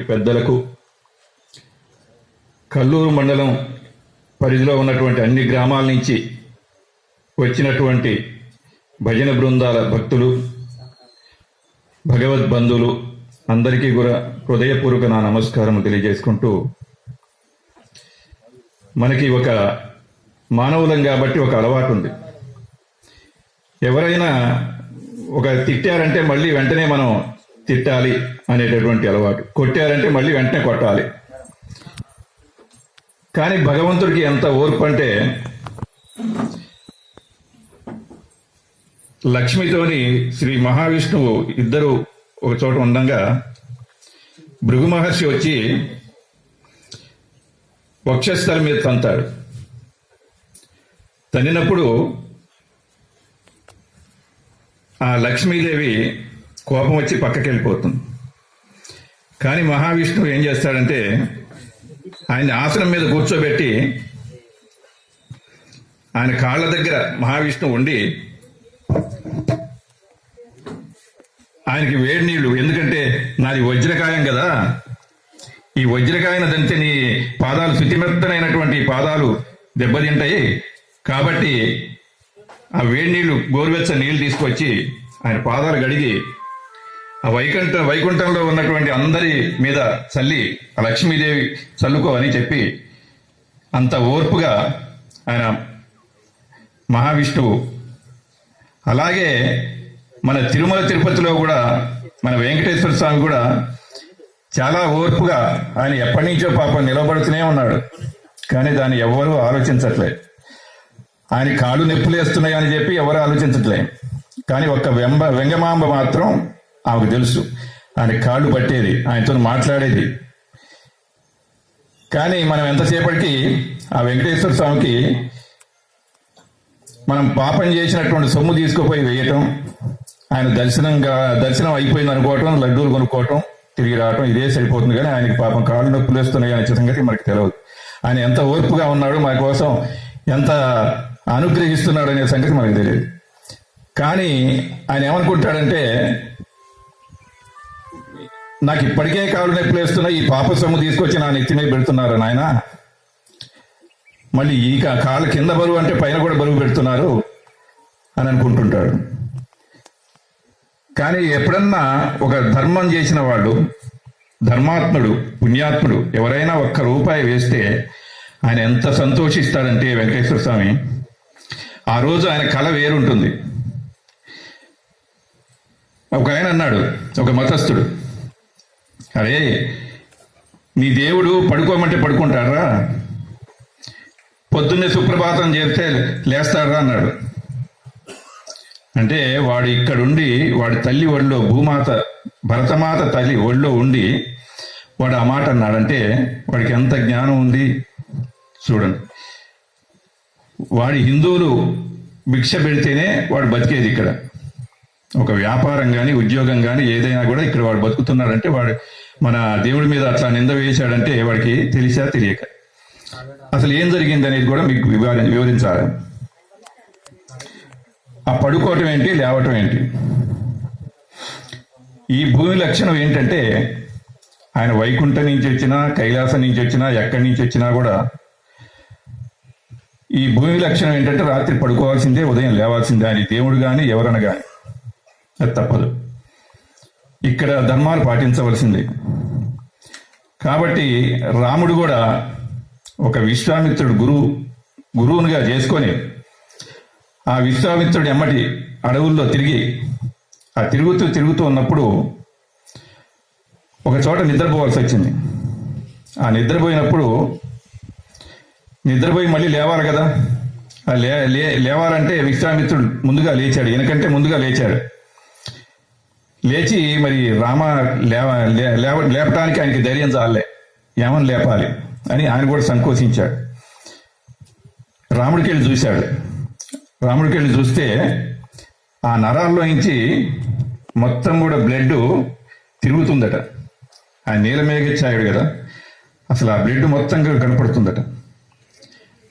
ఉన్నటువంటి పెద్దలకు కల్లూరు మండలం పరిధిలో ఉన్నటువంటి అన్ని గ్రామాల నుంచి వచ్చినటువంటి భజన బృందాల భక్తులు భగవద్ బంధువులు అందరికీ కూడా హృదయపూర్వక నా నమస్కారం తెలియజేసుకుంటూ మనకి ఒక మానవులం కాబట్టి ఒక అలవాటు ఉంది. ఎవరైనా ఒక తిట్టారంటే మళ్ళీ వెంటనే మనం తిట్టాలి అనేటటువంటి అలవాటు. కొట్టారంటే మళ్ళీ వెంటనే కొట్టాలి. కానీ భగవంతుడికి ఎంత ఓర్పు అంటే లక్ష్మితోని శ్రీ మహావిష్ణువు ఇద్దరు ఒక చోట ఉండంగా భృగు మహర్షి వచ్చి వక్షస్థలం మీద తంతాడు తన్నినప్పుడు ఆ లక్ష్మీదేవి కోపం వచ్చి పక్కకి వెళ్ళిపోతుంది. కానీ మహావిష్ణువు ఏం చేస్తాడంటే ఆయన ఆసనం మీద కూర్చోబెట్టి ఆయన కాళ్ళ దగ్గర మహావిష్ణువు ఉండి ఆయనకి వేడి నీళ్ళు ఎందుకంటే నాది వజ్రకాయం కదా. ఈ వజ్రకాయన దంతే నీ పాదాలు శుతిమెత్తనైనటువంటి పాదాలు దెబ్బతింటాయి. కాబట్టి ఆ వేడి నీళ్ళు గోరువెచ్చ నీళ్ళు తీసుకొచ్చి ఆయన పాదాలు గడిగి ఆ వైకుంఠ వైకుంఠంలో ఉన్నటువంటి అందరి మీద చల్లి ఆ లక్ష్మీదేవి చల్లుకో అని చెప్పి అంత ఓర్పుగా ఆయన మహావిష్ణువు అలాగే మన తిరుమల తిరుపతిలో కూడా మన వెంకటేశ్వర స్వామి కూడా చాలా ఓర్పుగా ఆయన ఎప్పటి నుంచో పాపం నిలబడుతూనే ఉన్నాడు. కానీ దాన్ని ఎవరూ ఆలోచించట్లేదు. ఆయన కాళ్ళు నొప్పులేస్తున్నాయని చెప్పి ఎవరు ఆలోచించట్లేదు. కానీ ఒక్క వెంబ వెంగమాంబ మాత్రం ఆమెకు తెలుసు. ఆయన కాళ్ళు పట్టేది ఆయనతో మాట్లాడేది. కానీ మనం ఎంతసేపటికి ఆ వెంకటేశ్వర స్వామికి మనం పాపం చేసినటువంటి సొమ్ము తీసుకుపోయి వేయటం ఆయన దర్శనంగా దర్శనం అయిపోయింది అనుకోవటం లడ్డూలు కొనుక్కోవటం తిరిగి రావటం ఇదే సరిపోతుంది కానీ ఆయనకి పాపం కాళ్ళు నొప్పులు వేస్తున్నాయి అనే సంగతి మనకు తెలియదు ఆయన ఎంత ఓర్పుగా ఉన్నాడు మన కోసం ఎంత అనుగ్రహిస్తున్నాడు అనే సంగతి మనకు తెలియదు. కానీ ఆయన ఏమనుకుంటాడంటే నాకు ఇప్పటికే కాళ్ళు నొప్పులు వేస్తున్నా ఈ పాప సొమ్ము తీసుకొచ్చి నా నెత్తి మీద పెడుతున్నారు నాయన. మళ్ళీ ఈ కాళ్ళ కింద బరువు అంటే పైన కూడా బరువు పెడుతున్నారు అని అనుకుంటుంటాడు కానీ ఎప్పుడన్నా ఒక ధర్మం చేసిన వాళ్ళు ధర్మాత్ముడు పుణ్యాత్ముడు ఎవరైనా ఒక్క రూపాయి వేస్తే ఆయన ఎంత సంతోషిస్తాడంటే వెంకటేశ్వర స్వామి ఆ రోజు ఆయన కళ వేరుంటుంది. ఒక ఆయన అన్నాడు ఒక మతస్థుడు అరే నీ దేవుడు పడుకోమంటే పడుకుంటారా పొద్దున్నే సుప్రభాతం చేస్తే లేస్తారా అన్నాడు. అంటే వాడు ఇక్కడుండి వాడి తల్లి ఒళ్ళో భూమాత భరతమాత తల్లి ఒళ్ళో ఉండి వాడు ఆ మాట అన్నాడంటే వాడికి ఎంత జ్ఞానం ఉంది చూడండి. వాడి హిందువులు భిక్ష పెడితేనే వాడు బతికేది ఇక్కడ. ఒక వ్యాపారం కానీ ఉద్యోగం కానీ ఏదైనా కూడా ఇక్కడ వాడు బతుకుతున్నాడంటే వాడు మన దేవుడి మీద అట్లా నింద వేశాడంటే వాడికి తెలిసా తెలియక. అసలు ఏం జరిగింది అనేది కూడా మీకు వివరించాలి. ఆ పడుకోవటం ఏంటి లేవటం ఏంటి? ఈ భూమి లక్షణం ఏంటంటే ఆయన వైకుంఠం నుంచి వచ్చినా కైలాసం నుంచి వచ్చినా ఎక్కడి నుంచి వచ్చినా కూడా ఈ భూమి లక్షణం ఏంటంటే రాత్రి పడుకోవాల్సిందే ఉదయం లేవాల్సిందే అని దేవుడు కానీ ఎవరన్నా కానీ అది తప్పదు. ఇక్కడ ధర్మాలు పాటించవలసిందే. కాబట్టి రాముడు కూడా ఒక విశ్వామిత్రుడు గురువు గురువునిగా చేసుకొని ఆ విశ్వామిత్రుడు ఎమ్మటి అడవుల్లో తిరిగి ఆ తిరుగుతూ తిరుగుతూ ఉన్నప్పుడు ఒక చోట నిద్రపోవాల్సి వచ్చింది. ఆ నిద్రపోయినప్పుడు నిద్రపోయి మళ్ళీ లేవాలి కదా? ఆ లే లే- లేవాలంటే విశ్వామిత్రుడు ముందుగా లేచాడు ఎందుకంటే ముందుగా లేచాడు. లేచి మరి రామ లేవ లే- లేపటానికి ఆయనకి ధైర్యం చాలే ఏమని లేపాలి అని ఆయన కూడా సంకోచించాడు. రాముడికి వెళ్ళి చూశాడు. రాముడికి వెళ్ళి చూస్తే ఆ నరాల్లో నుంచి మొత్తం కూడా బ్లడ్ తిరుగుతుందట. ఆ నీల మేఘచ్చాయుడు కదా అసలు ఆ బ్లడ్ మొత్తం కనపడుతుందట.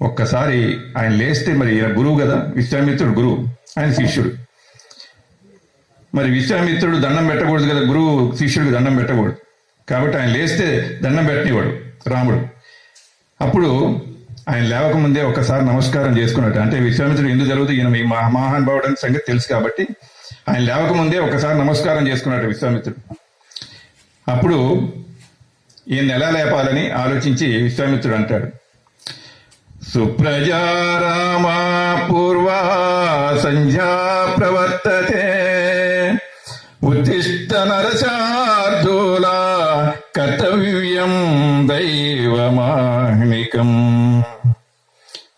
ఒక్కసారి ఆయన లేస్తే మరి ఈయన గురువు కదా విశ్వామిత్రుడు గురువు ఆయన శిష్యుడు. మరి విశ్వామిత్రుడు దండం పెట్టకూడదు కదా గురువు శిష్యుడికి దండం పెట్టకూడదు. కాబట్టి ఆయన లేస్తే దండం పెట్టనివాడు రాముడు. అప్పుడు ఆయన లేవకముందే ఒకసారి నమస్కారం చేసుకున్నట్టు అంటే విశ్వామిత్రుడు ఎందుకు జరుగుతుంది ఈయన మీ మహాన్ మహానుభావుడు అని సంగతి తెలుసు కాబట్టి ఆయన లేవకముందే ఒకసారి నమస్కారం చేసుకున్నట్టు విశ్వామిత్రుడు. అప్పుడు ఈయన ఎలా లేపాలని ఆలోచించి విశ్వామిత్రుడు అంటాడు. సుప్రజారామా పూర్వ సంధ్యా ప్రవర్త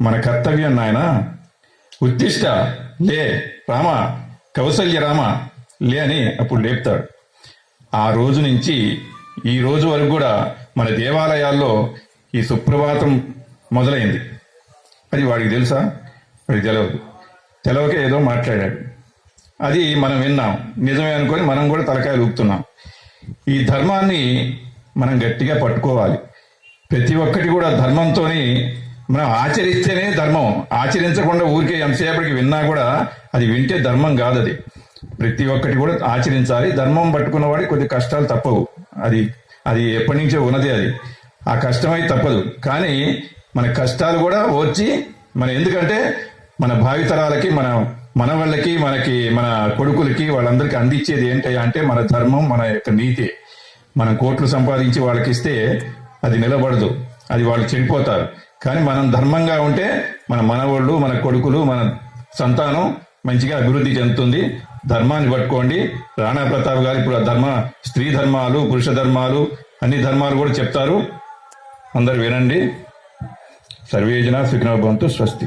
మన కర్తవ్యం నాయన. ఉత్తిష్ట లే రామ కౌసల్య రామ లే అని అప్పుడు లేపుతాడు. ఆ రోజు నుంచి ఈ రోజు వరకు కూడా మన దేవాలయాల్లో ఈ సుప్రభాతం మొదలైంది. అది వాడికి తెలుసా? వాడికి తెలియదు తెలవకే ఏదో మాట్లాడాడు. అది మనం విన్నాం. నిజమే అనుకొని మనం కూడా తలకాయలు ఊపుతున్నాం. ఈ ధర్మాన్ని మనం గట్టిగా పట్టుకోవాలి. ప్రతి ఒక్కటి కూడా ధర్మంతోని మనం ఆచరిస్తేనే ధర్మం. ఆచరించకుండా ఊరికే ఎంతసేపటికి విన్నా కూడా అది వింటే ధర్మం కాదు అది. ప్రతి ఒక్కటి కూడా ఆచరించాలి. ధర్మం పట్టుకున్న వాడికి కొద్ది కష్టాలు తప్పవు. అది అది ఎప్పటి నుంచో ఉన్నది అది. ఆ కష్టమై తప్పదు. కానీ మన కష్టాలు కూడా వచ్చి మన ఎందుకంటే మన భావితరాలకి మన మన వాళ్ళకి మనకి మన కొడుకులకి వాళ్ళందరికీ అందించేది ఏంటి అంటే మన ధర్మం మన యొక్క నీతి. మనం కోట్లు సంపాదించి వాళ్ళకి ఇస్తే అది నిలబడదు. అది వాళ్ళు చెడిపోతారు. కానీ మనం ధర్మంగా ఉంటే మన మనవాళ్ళు మన కొడుకులు మన సంతానం మంచిగా అభివృద్ధి చెందుతుంది. ధర్మాన్ని పట్టుకోండి. రాణా ప్రతాప్ గారు ఇప్పుడు ధర్మ స్త్రీ ధర్మాలు పురుష ధర్మాలు అన్ని ధర్మాలు కూడా చెప్తారు. అందరు వినండి. సర్వేజన సుఖినోభవంతు స్వస్తి.